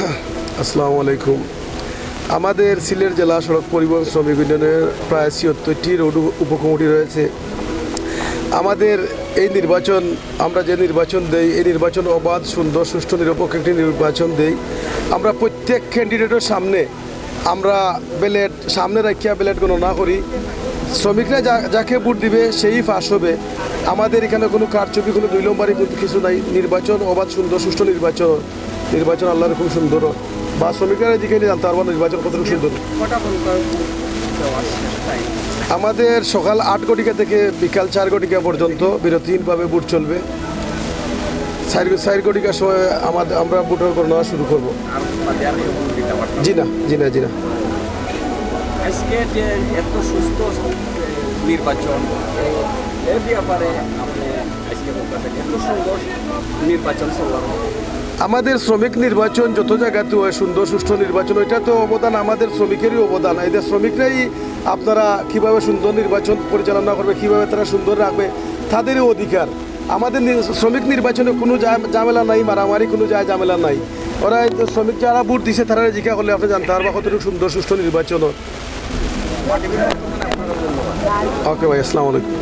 আসসালামু আলাইকুম। আমাদের সিলেট জেলা সড়ক পরিবহন শ্রমিক ইউনিয়নের প্রায় ছিয়ত্তরটি রোড উপকমিটি রয়েছে। আমাদের এই নির্বাচন, আমরা যে নির্বাচন দেই, এই নির্বাচন অবাধ, সুন্দর, সুষ্ঠু, নিরপেক্ষ একটি নির্বাচন দেই। আমরা প্রত্যেক ক্যান্ডিডেটের সামনে, আমরা ব্যালেট সামনে রাখিয়া ব্যালেট গণনা করি। শ্রমিকরা যাকে ভোট দিবে সেই পাশ হবে। আমাদের এখানে কোনো কারচুপি, কোনো দুই নম্বরই কিছু নাই। নির্বাচন অবাধ, সুন্দর, সুষ্ঠু নির্বাচন। নির্বাচন আল্লাহর খুব সুন্দর। বা শ্রমিকরা যেখানে জানতে পারব নির্বাচন কত সুন্দর। আমাদের সকাল আট ঘটিকা থেকে বিকাল চার ঘটিকা পর্যন্ত বিরতিহীনভাবে ভোট চলবে। চার চার ঘটিকার সময় আমাদের আমরা ভোটার গণনা শুরু করব। জি না জি না জি না। আজকে যে এত সুস্থ নির্বাচন এর ব্যাপারে এত সুন্দর নির্বাচন আমাদের শ্রমিক নির্বাচন যত জায়গাতে হয় সুন্দর, সুষ্ঠু নির্বাচন, ওইটা তো অবদান আমাদের শ্রমিকেরই অবদান। এদের শ্রমিকরাই আপনারা কীভাবে সুন্দর নির্বাচন পরিচালনা করবে, কীভাবে তারা সুন্দর রাখবে, তাদেরই অধিকার। আমাদের শ্রমিক নির্বাচনে কোনো ঝামেলা নাই, মারামারি কোনো যায় ঝামেলা নাই। ওরা শ্রমিক যারা ভোট দিছে, তারা জিজ্ঞা করলে আপনি জানতে পারবা কতটুকু সুন্দর, সুষ্ঠু নির্বাচন ওকে ভাই, আসসালামু আলাইকুম।